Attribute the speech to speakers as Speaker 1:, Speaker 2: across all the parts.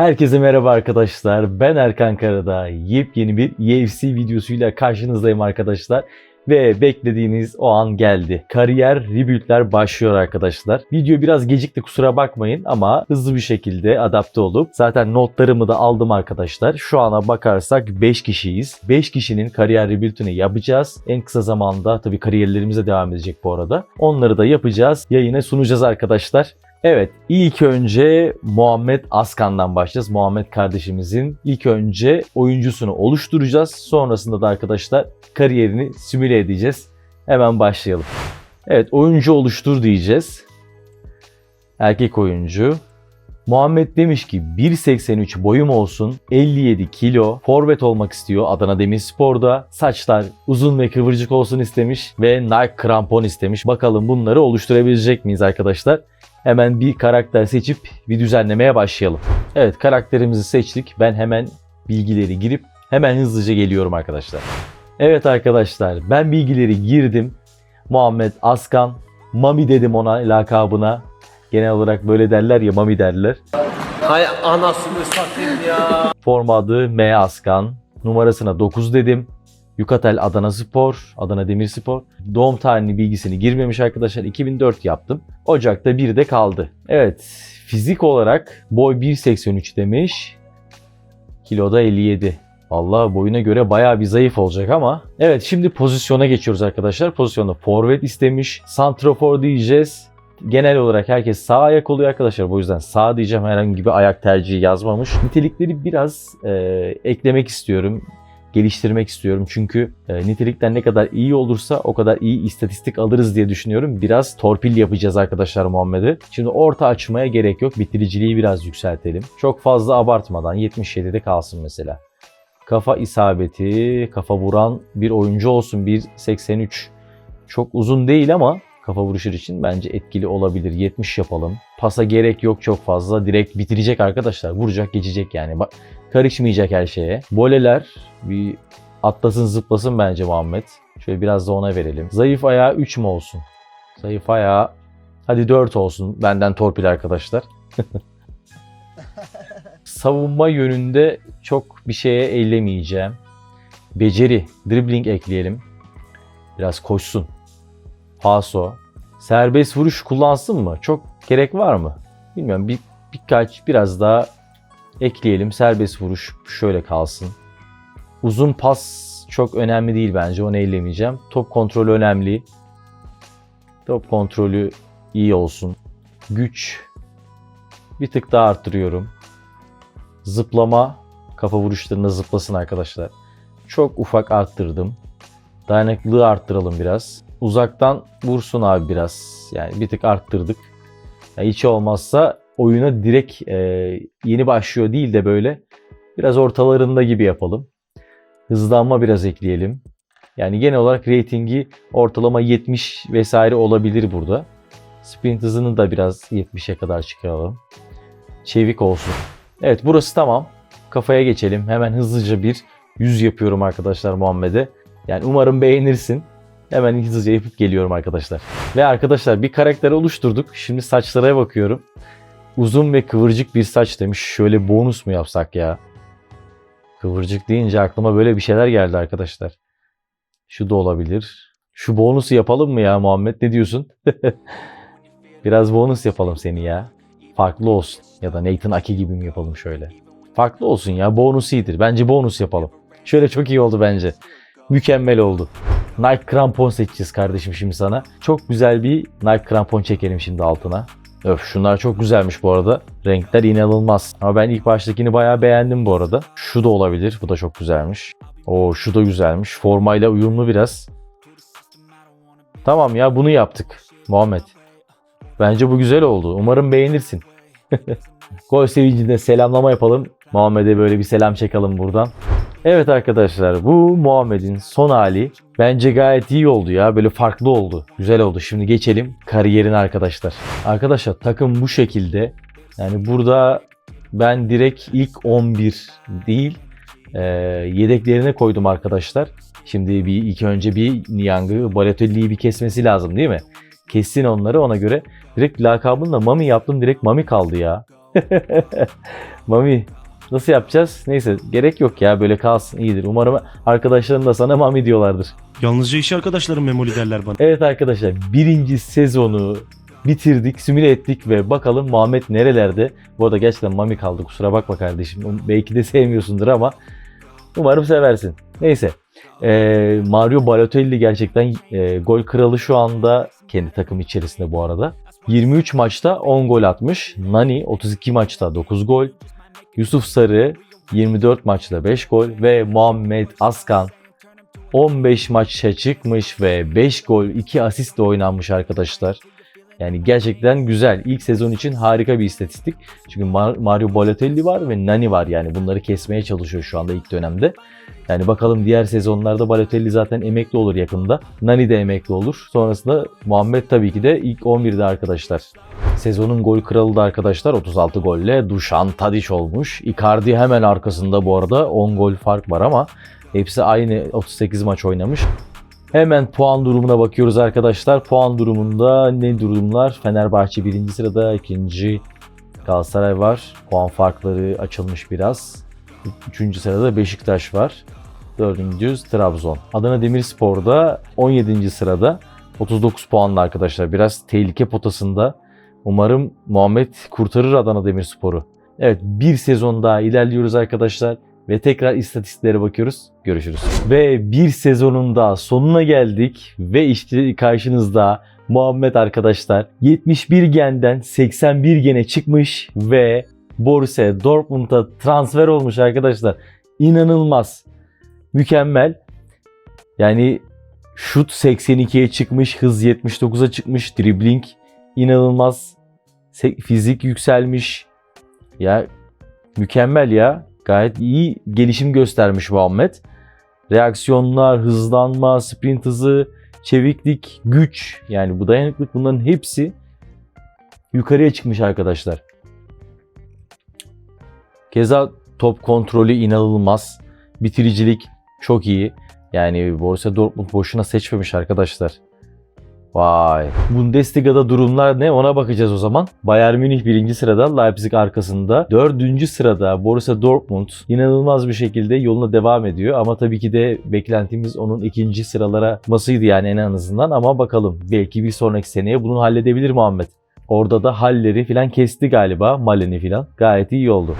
Speaker 1: Herkese merhaba arkadaşlar. Ben Erkan Karada. Yepyeni bir UFC videosuyla karşınızdayım arkadaşlar. Ve beklediğiniz o an geldi. Kariyer rebuild'ler başlıyor arkadaşlar. Video biraz gecikti kusura bakmayın ama hızlı bir şekilde adapte olup zaten notlarımı da aldım arkadaşlar. Şu ana bakarsak 5 kişiyiz. 5 kişinin kariyer rebuild'ini yapacağız. En kısa zamanda tabii kariyerlerimize devam edecek bu arada. Onları da yapacağız. Yayına sunacağız arkadaşlar. Evet, ilk önce Muhammed Askan'dan başlayacağız. Muhammed kardeşimizin ilk önce oyuncusunu oluşturacağız. Sonrasında da arkadaşlar kariyerini simüle edeceğiz. Hemen başlayalım. Evet, oyuncu oluştur diyeceğiz. Erkek oyuncu. Muhammed demiş ki 1.83 boyum olsun, 57 kilo, forvet olmak istiyor Adana Demirspor'da. Saçlar uzun ve kıvırcık olsun istemiş ve Nike krampon istemiş. Bakalım bunları oluşturabilecek miyiz arkadaşlar? Hemen bir karakter seçip bir düzenlemeye başlayalım. Evet karakterimizi seçtik. Ben hemen bilgileri girip hemen hızlıca geliyorum arkadaşlar. Evet arkadaşlar ben bilgileri girdim. Muhammed Askan. Mami dedim ona lakabına. Genel olarak böyle derler ya Mami derler.
Speaker 2: Hay anasını satayım ya.
Speaker 1: Forma adı M Askan. Numarasına 9 dedim. Yukatel Adana Spor, Adana Demirspor. Doğum tarihini bilgisini girmemiş arkadaşlar. 2004 yaptım. Ocak'ta bir de kaldı. Evet, fizik olarak boy 1.83 demiş. Kiloda 57. Vallahi boyuna göre bayağı bir zayıf olacak ama. Evet şimdi pozisyona geçiyoruz arkadaşlar. Pozisyonda forvet istemiş. Santrofor diyeceğiz. Genel olarak herkes sağ ayak oluyor arkadaşlar. Bu yüzden sağ diyeceğim herhangi bir ayak tercihi yazmamış. Nitelikleri biraz e, eklemek istiyorum geliştirmek istiyorum. Çünkü e, nitelikler ne kadar iyi olursa o kadar iyi istatistik alırız diye düşünüyorum. Biraz torpil yapacağız arkadaşlar Muhammed'i. Şimdi orta açmaya gerek yok. Bitiriciliği biraz yükseltelim. Çok fazla abartmadan 77'de kalsın mesela. Kafa isabeti, kafa vuran bir oyuncu olsun 1.83. Çok uzun değil ama kafa vuruşur için bence etkili olabilir. 70 yapalım. Pasa gerek yok çok fazla. Direkt bitirecek arkadaşlar. Vuracak geçecek yani. Bak karışmayacak her şeye. Boleler bir atlasın zıplasın bence Muhammed. Şöyle biraz da ona verelim. Zayıf ayağı 3 mü olsun? Zayıf ayağı hadi 4 olsun. Benden torpil arkadaşlar. Savunma yönünde çok bir şeye ellemeyeceğim. Beceri, dribbling ekleyelim. Biraz koşsun. Paso. Serbest vuruş kullansın mı? Çok gerek var mı? Bilmiyorum. Bir, birkaç biraz daha ekleyelim. Serbest vuruş şöyle kalsın. Uzun pas çok önemli değil bence. Onu ellemeyeceğim. Top kontrolü önemli. Top kontrolü iyi olsun. Güç bir tık daha arttırıyorum. Zıplama kafa vuruşlarında zıplasın arkadaşlar. Çok ufak arttırdım. Dayanıklılığı arttıralım biraz. Uzaktan vursun abi biraz. Yani bir tık arttırdık. Yani hiç olmazsa oyuna direkt e, yeni başlıyor değil de böyle biraz ortalarında gibi yapalım. Hızlanma biraz ekleyelim. Yani genel olarak ratingi ortalama 70 vesaire olabilir burada. Sprint hızını da biraz 70'e kadar çıkaralım. Çevik olsun. Evet burası tamam. Kafaya geçelim. Hemen hızlıca bir yüz yapıyorum arkadaşlar Muhammed'e. Yani umarım beğenirsin. Hemen hızlıca yapıp geliyorum arkadaşlar. Ve arkadaşlar bir karakter oluşturduk. Şimdi saçlara bakıyorum. Uzun ve kıvırcık bir saç demiş. Şöyle bonus mu yapsak ya? Kıvırcık deyince aklıma böyle bir şeyler geldi arkadaşlar. Şu da olabilir. Şu bonusu yapalım mı ya Muhammed? Ne diyorsun? Biraz bonus yapalım seni ya. Farklı olsun. Ya da Nathan Aki gibi mi yapalım şöyle? Farklı olsun ya. Bonus iyidir. Bence bonus yapalım. Şöyle çok iyi oldu bence. Mükemmel oldu. Nike krampon seçeceğiz kardeşim şimdi sana. Çok güzel bir Nike krampon çekelim şimdi altına. Öf şunlar çok güzelmiş bu arada. Renkler inanılmaz. Ama ben ilk baştakini bayağı beğendim bu arada. Şu da olabilir. Bu da çok güzelmiş. Oo şu da güzelmiş. Formayla uyumlu biraz. Tamam ya bunu yaptık Muhammed. Bence bu güzel oldu. Umarım beğenirsin. Gol sevincinde selamlama yapalım. Muhammed'e böyle bir selam çekelim buradan. Evet arkadaşlar bu Muhammed'in son hali. Bence gayet iyi oldu ya. Böyle farklı oldu. Güzel oldu. Şimdi geçelim kariyerine arkadaşlar. Arkadaşlar takım bu şekilde. Yani burada ben direkt ilk 11 değil e, yedeklerine koydum arkadaşlar. Şimdi bir ilk önce bir Niang'ı, Balotelli'yi bir kesmesi lazım değil mi? Kessin onları ona göre. Direkt lakabını da Mami yaptım. Direkt Mami kaldı ya. Mami nasıl yapacağız? Neyse gerek yok ya böyle kalsın iyidir. Umarım arkadaşların da sana Mami diyorlardır.
Speaker 3: Yalnızca iş arkadaşlarım memoli derler bana.
Speaker 1: Evet arkadaşlar birinci sezonu bitirdik, simüle ettik ve bakalım Muhammed nerelerde? Bu arada gerçekten Mami kaldı kusura bakma kardeşim. Belki de sevmiyorsundur ama umarım seversin. Neyse. Ee, Mario Balotelli gerçekten e, gol kralı şu anda kendi takım içerisinde bu arada. 23 maçta 10 gol atmış. Nani 32 maçta 9 gol. Yusuf Sarı 24 maçta 5 gol ve Muhammed Askan 15 maça çıkmış ve 5 gol 2 asistle oynanmış arkadaşlar. Yani gerçekten güzel. İlk sezon için harika bir istatistik. Çünkü Mar- Mario Balotelli var ve Nani var yani bunları kesmeye çalışıyor şu anda ilk dönemde. Yani bakalım diğer sezonlarda Balotelli zaten emekli olur yakında. Nani de emekli olur. Sonrasında Muhammed tabii ki de ilk 11'de arkadaşlar. Sezonun gol kralı da arkadaşlar 36 golle Dušan Tadić olmuş. Icardi hemen arkasında bu arada 10 gol fark var ama hepsi aynı 38 maç oynamış. Hemen puan durumuna bakıyoruz arkadaşlar. Puan durumunda ne durumlar? Fenerbahçe birinci sırada, ikinci Galatasaray var. Puan farkları açılmış biraz. Üçüncü sırada Beşiktaş var. Dördüncü Trabzon. Adana Demirspor'da 17. sırada. 39 puanlı arkadaşlar. Biraz tehlike potasında. Umarım Muhammed kurtarır Adana Demirspor'u. Evet bir sezon daha ilerliyoruz arkadaşlar. Ve tekrar istatistiklere bakıyoruz. Görüşürüz. Ve bir sezonun daha sonuna geldik. Ve işte karşınızda Muhammed arkadaşlar 71 genden 81 gene çıkmış ve Borussia Dortmund'a transfer olmuş arkadaşlar. İnanılmaz. Mükemmel. Yani şut 82'ye çıkmış, hız 79'a çıkmış, dribbling inanılmaz. Fizik yükselmiş. Ya mükemmel ya. Gayet iyi gelişim göstermiş Muhammed. Reaksiyonlar, hızlanma, sprint hızı, çeviklik, güç yani bu dayanıklık bunların hepsi yukarıya çıkmış arkadaşlar. Keza top kontrolü inanılmaz. Bitiricilik çok iyi. Yani Borussia Dortmund boşuna seçmemiş arkadaşlar. Vay. Bundesliga'da durumlar ne ona bakacağız o zaman. Bayern Münih birinci sırada, Leipzig arkasında. Dördüncü sırada Borussia Dortmund inanılmaz bir şekilde yoluna devam ediyor. Ama tabii ki de beklentimiz onun ikinci sıralara çıkmasıydı yani en azından. Ama bakalım belki bir sonraki seneye bunu halledebilir Muhammed. Orada da halleri filan kesti galiba. Maleni filan. Gayet iyi oldu.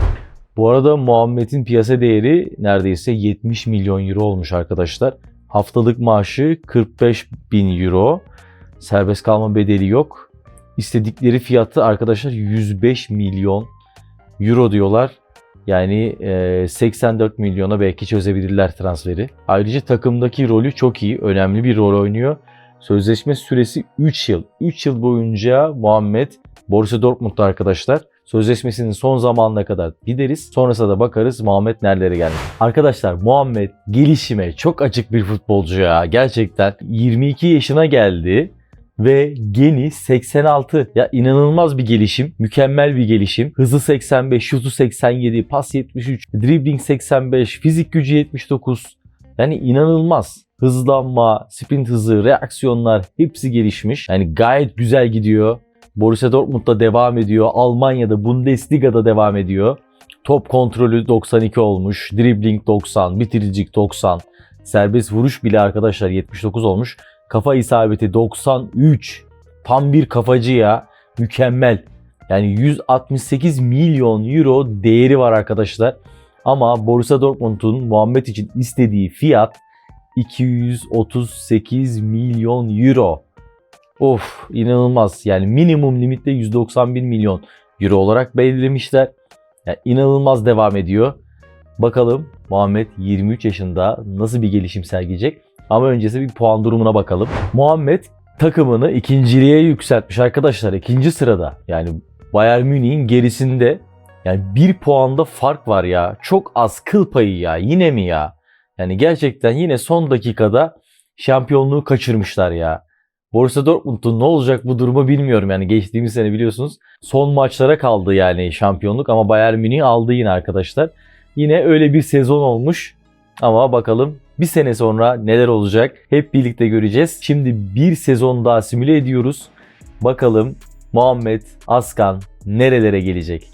Speaker 1: Bu arada Muhammed'in piyasa değeri neredeyse 70 milyon euro olmuş arkadaşlar. Haftalık maaşı 45 bin euro. Serbest kalma bedeli yok. İstedikleri fiyatı arkadaşlar 105 milyon euro diyorlar. Yani e, 84 milyona belki çözebilirler transferi. Ayrıca takımdaki rolü çok iyi. Önemli bir rol oynuyor. Sözleşme süresi 3 yıl. 3 yıl boyunca Muhammed Borussia Dortmund'da arkadaşlar. Sözleşmesinin son zamanına kadar gideriz. Sonrasında da bakarız Muhammed nerelere gelmiş. Arkadaşlar Muhammed gelişime çok açık bir futbolcu ya. Gerçekten 22 yaşına geldi ve geni 86. Ya inanılmaz bir gelişim. Mükemmel bir gelişim. Hızı 85, şutu 87, pas 73, dribbling 85, fizik gücü 79. Yani inanılmaz. Hızlanma, sprint hızı, reaksiyonlar hepsi gelişmiş. Yani gayet güzel gidiyor. Borussia Dortmund'da devam ediyor. Almanya'da Bundesliga'da devam ediyor. Top kontrolü 92 olmuş. Dribbling 90, bitiricilik 90. Serbest vuruş bile arkadaşlar 79 olmuş. Kafa isabeti 93. Tam bir kafacı ya. Mükemmel. Yani 168 milyon euro değeri var arkadaşlar. Ama Borussia Dortmund'un Muhammed için istediği fiyat 238 milyon euro. Of inanılmaz. Yani minimum limitte 191 milyon euro olarak belirlemişler. Yani inanılmaz devam ediyor. Bakalım Muhammed 23 yaşında nasıl bir gelişim sergileyecek. Ama öncesi bir puan durumuna bakalım. Muhammed takımını ikinciliğe yükseltmiş arkadaşlar. ikinci sırada. Yani Bayern Münih'in gerisinde. Yani bir puanda fark var ya. Çok az kıl payı ya. Yine mi ya? Yani gerçekten yine son dakikada şampiyonluğu kaçırmışlar ya. Borussia Dortmund'un ne olacak bu durumu bilmiyorum. Yani geçtiğimiz sene biliyorsunuz son maçlara kaldı yani şampiyonluk ama Bayern Münih aldı yine arkadaşlar. Yine öyle bir sezon olmuş. Ama bakalım bir sene sonra neler olacak hep birlikte göreceğiz. Şimdi bir sezon daha simüle ediyoruz. Bakalım Muhammed Askan nerelere gelecek?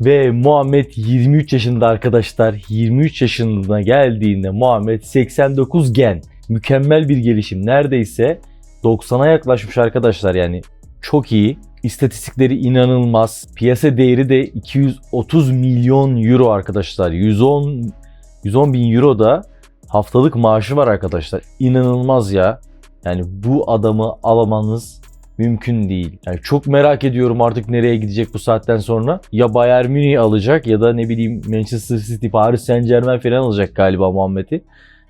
Speaker 1: Ve Muhammed 23 yaşında arkadaşlar. 23 yaşına geldiğinde Muhammed 89 gen. Mükemmel bir gelişim. Neredeyse 90'a yaklaşmış arkadaşlar yani. Çok iyi. İstatistikleri inanılmaz. Piyasa değeri de 230 milyon euro arkadaşlar. 110 110 bin euro da haftalık maaşı var arkadaşlar. İnanılmaz ya. Yani bu adamı alamanız mümkün değil. Yani çok merak ediyorum artık nereye gidecek bu saatten sonra. Ya Bayern Münih alacak ya da ne bileyim Manchester City, Paris Saint Germain falan alacak galiba Muhammed'i.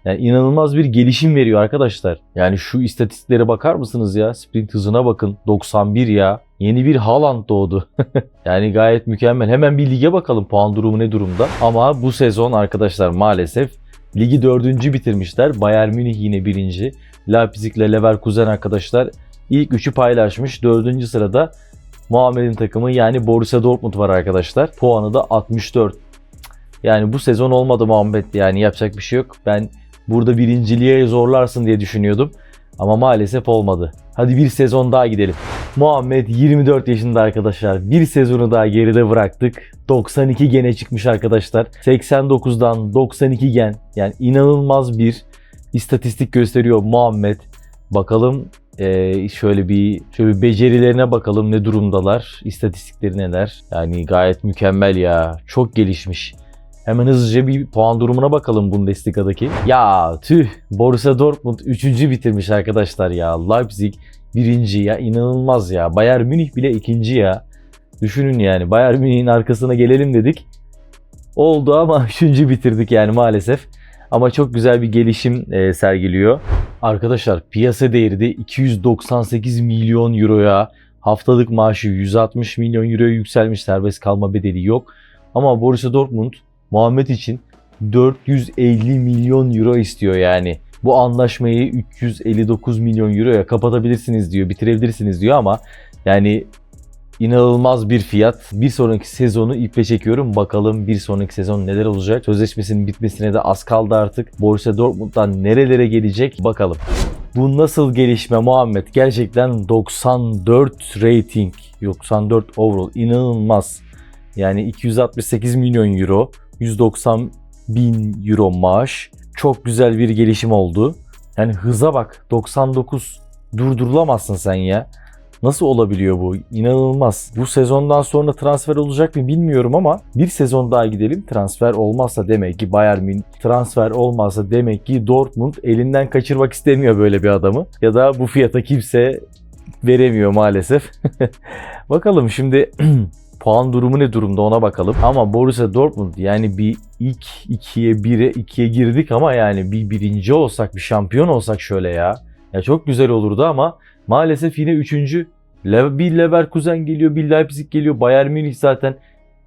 Speaker 1: Yani inanılmaz bir gelişim veriyor arkadaşlar. Yani şu istatistiklere bakar mısınız ya? Sprint hızına bakın. 91 ya. Yeni bir Haaland doğdu. yani gayet mükemmel. Hemen bir lige bakalım puan durumu ne durumda. Ama bu sezon arkadaşlar maalesef ligi dördüncü bitirmişler. Bayern Münih yine birinci. Leipzig ile Leverkusen arkadaşlar ilk üçü paylaşmış. Dördüncü sırada Muhammed'in takımı yani Borussia Dortmund var arkadaşlar. Puanı da 64. Yani bu sezon olmadı Muhammed yani yapacak bir şey yok. Ben burada birinciliğe zorlarsın diye düşünüyordum. Ama maalesef olmadı. Hadi bir sezon daha gidelim. Muhammed 24 yaşında arkadaşlar. Bir sezonu daha geride bıraktık. 92 gene çıkmış arkadaşlar. 89'dan 92 gen. Yani inanılmaz bir istatistik gösteriyor Muhammed. Bakalım ee, şöyle bir şöyle bir becerilerine bakalım ne durumdalar. İstatistikleri neler? Yani gayet mükemmel ya. Çok gelişmiş. Hemen hızlıca bir puan durumuna bakalım Bundesliga'daki. Ya tüh Borussia Dortmund 3. bitirmiş arkadaşlar ya. Leipzig 1. ya inanılmaz ya. Bayern Münih bile 2. ya. Düşünün yani Bayern Münih'in arkasına gelelim dedik. Oldu ama 3. bitirdik yani maalesef. Ama çok güzel bir gelişim e, sergiliyor. Arkadaşlar piyasa değeri de 298 milyon euroya, haftalık maaşı 160 milyon euroya yükselmiş serbest kalma bedeli yok. Ama Borussia Dortmund Muhammed için 450 milyon euro istiyor yani. Bu anlaşmayı 359 milyon euroya kapatabilirsiniz diyor, bitirebilirsiniz diyor ama yani inanılmaz bir fiyat. Bir sonraki sezonu iple çekiyorum. Bakalım bir sonraki sezon neler olacak. Sözleşmesinin bitmesine de az kaldı artık. Borussia Dortmund'dan nerelere gelecek bakalım. Bu nasıl gelişme Muhammed? Gerçekten 94 rating, 94 overall inanılmaz. Yani 268 milyon euro, 190 bin euro maaş. Çok güzel bir gelişim oldu. Yani hıza bak 99 durdurulamazsın sen ya. Nasıl olabiliyor bu? İnanılmaz. Bu sezondan sonra transfer olacak mı bilmiyorum ama bir sezon daha gidelim. Transfer olmazsa demek ki Bayern Münih transfer olmazsa demek ki Dortmund elinden kaçırmak istemiyor böyle bir adamı. Ya da bu fiyata kimse veremiyor maalesef. Bakalım şimdi puan durumu ne durumda ona bakalım. Ama Borussia Dortmund yani bir ilk ikiye bire ikiye girdik ama yani bir birinci olsak bir şampiyon olsak şöyle ya. Ya çok güzel olurdu ama maalesef yine üçüncü. Bir Leverkusen geliyor, bir Leipzig geliyor. Bayern Münih zaten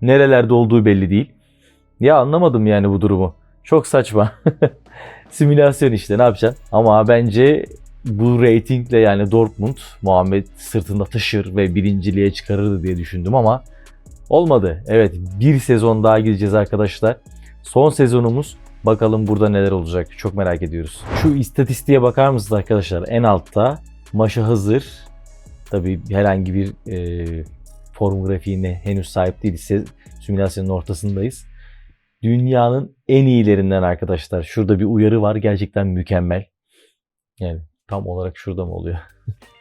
Speaker 1: nerelerde olduğu belli değil. Ya anlamadım yani bu durumu. Çok saçma. Simülasyon işte ne yapacaksın? Ama bence bu reytingle yani Dortmund Muhammed sırtında taşır ve birinciliğe çıkarırdı diye düşündüm ama olmadı. Evet bir sezon daha gideceğiz arkadaşlar. Son sezonumuz bakalım burada neler olacak çok merak ediyoruz. Şu istatistiğe bakar mısınız arkadaşlar en altta maşa hazır. Tabi herhangi bir e, form grafiğine henüz sahip değiliz. Simülasyonun ortasındayız. Dünyanın en iyilerinden arkadaşlar. Şurada bir uyarı var. Gerçekten mükemmel. Yani tam olarak şurada mı oluyor?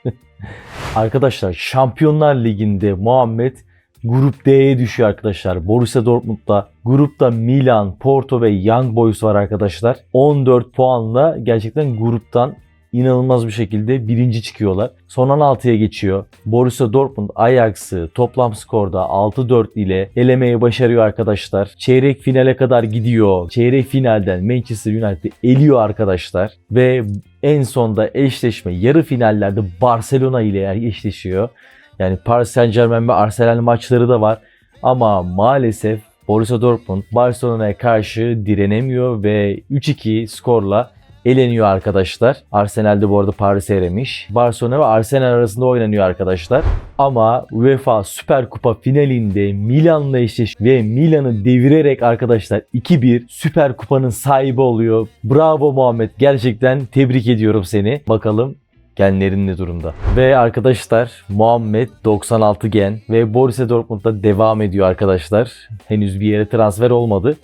Speaker 1: arkadaşlar Şampiyonlar Ligi'nde Muhammed Grup D'ye düşüyor arkadaşlar. Borussia Dortmund'da grupta Milan, Porto ve Young Boys var arkadaşlar. 14 puanla gerçekten gruptan inanılmaz bir şekilde birinci çıkıyorlar. Son 16'ya geçiyor. Borussia Dortmund Ajax'ı toplam skorda 6-4 ile elemeyi başarıyor arkadaşlar. Çeyrek finale kadar gidiyor. Çeyrek finalden Manchester United'ı eliyor arkadaşlar. Ve en sonda eşleşme yarı finallerde Barcelona ile eşleşiyor. Yani Paris Saint Germain ve Arsenal maçları da var. Ama maalesef Borussia Dortmund Barcelona'ya karşı direnemiyor ve 3-2 skorla eleniyor arkadaşlar. Arsenal'de bu arada Paris'e elemiş. Barcelona ve Arsenal arasında oynanıyor arkadaşlar. Ama UEFA Süper Kupa finalinde Milan'la eşleş ve Milan'ı devirerek arkadaşlar 2-1 Süper Kupa'nın sahibi oluyor. Bravo Muhammed. Gerçekten tebrik ediyorum seni. Bakalım Genlerin ne durumda? Ve arkadaşlar Muhammed 96 gen ve Borussia Dortmund'da devam ediyor arkadaşlar. Henüz bir yere transfer olmadı.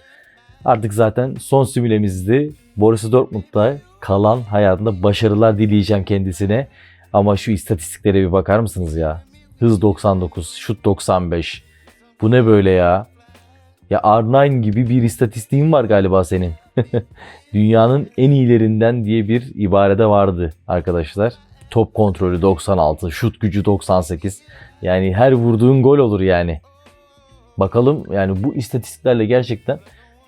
Speaker 1: Artık zaten son simülemizdi. Borussia Dortmund'da kalan hayatında başarılar dileyeceğim kendisine. Ama şu istatistiklere bir bakar mısınız ya? Hız 99, şut 95. Bu ne böyle ya? Ya R9 gibi bir istatistiğin var galiba senin. Dünyanın en iyilerinden diye bir ibarede vardı arkadaşlar. Top kontrolü 96, şut gücü 98. Yani her vurduğun gol olur yani. Bakalım yani bu istatistiklerle gerçekten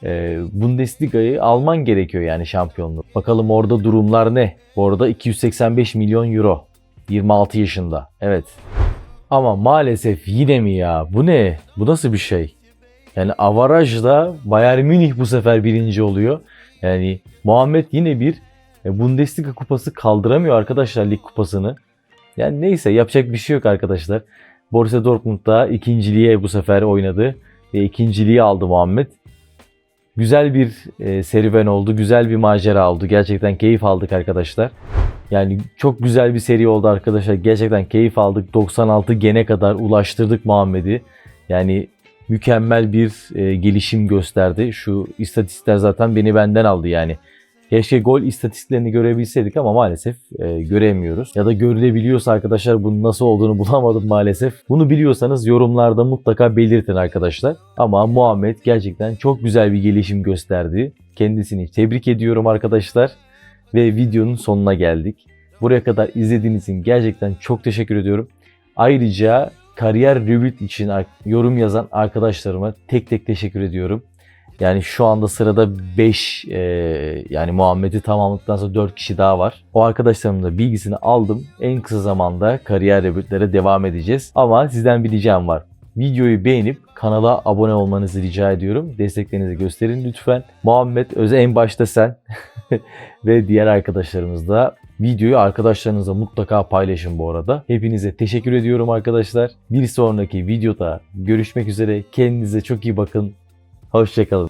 Speaker 1: e, Bundesliga'yı alman gerekiyor yani şampiyonluğu. Bakalım orada durumlar ne? Bu arada 285 milyon euro. 26 yaşında. Evet. Ama maalesef yine mi ya? Bu ne? Bu nasıl bir şey? Yani avarajda Bayern Münih bu sefer birinci oluyor. Yani Muhammed yine bir e, Bundesliga kupası kaldıramıyor arkadaşlar lig kupasını. Yani neyse yapacak bir şey yok arkadaşlar. Borussia Dortmund'da ikinciliğe bu sefer oynadı ve ikinciliği aldı Muhammed. Güzel bir e, serüven oldu, güzel bir macera oldu. Gerçekten keyif aldık arkadaşlar. Yani çok güzel bir seri oldu arkadaşlar. Gerçekten keyif aldık. 96 gene kadar ulaştırdık Muhammed'i. Yani mükemmel bir e, gelişim gösterdi. Şu istatistikler zaten beni benden aldı yani. Keşke gol istatistiklerini görebilseydik ama maalesef e, göremiyoruz. Ya da görülebiliyorsa arkadaşlar bunun nasıl olduğunu bulamadım maalesef. Bunu biliyorsanız yorumlarda mutlaka belirtin arkadaşlar. Ama Muhammed gerçekten çok güzel bir gelişim gösterdi. Kendisini tebrik ediyorum arkadaşlar. Ve videonun sonuna geldik. Buraya kadar izlediğiniz için gerçekten çok teşekkür ediyorum. Ayrıca kariyer review için yorum yazan arkadaşlarıma tek tek teşekkür ediyorum. Yani şu anda sırada 5 yani Muhammed'i tamamladıktan sonra 4 kişi daha var. O arkadaşlarımın da bilgisini aldım. En kısa zamanda kariyer review'lere devam edeceğiz. Ama sizden bir ricam var. Videoyu beğenip kanala abone olmanızı rica ediyorum. Desteklerinizi gösterin lütfen. Muhammed Öze en başta sen ve diğer arkadaşlarımız da videoyu arkadaşlarınızla mutlaka paylaşın bu arada. Hepinize teşekkür ediyorum arkadaşlar. Bir sonraki videoda görüşmek üzere. Kendinize çok iyi bakın. Hoşçakalın.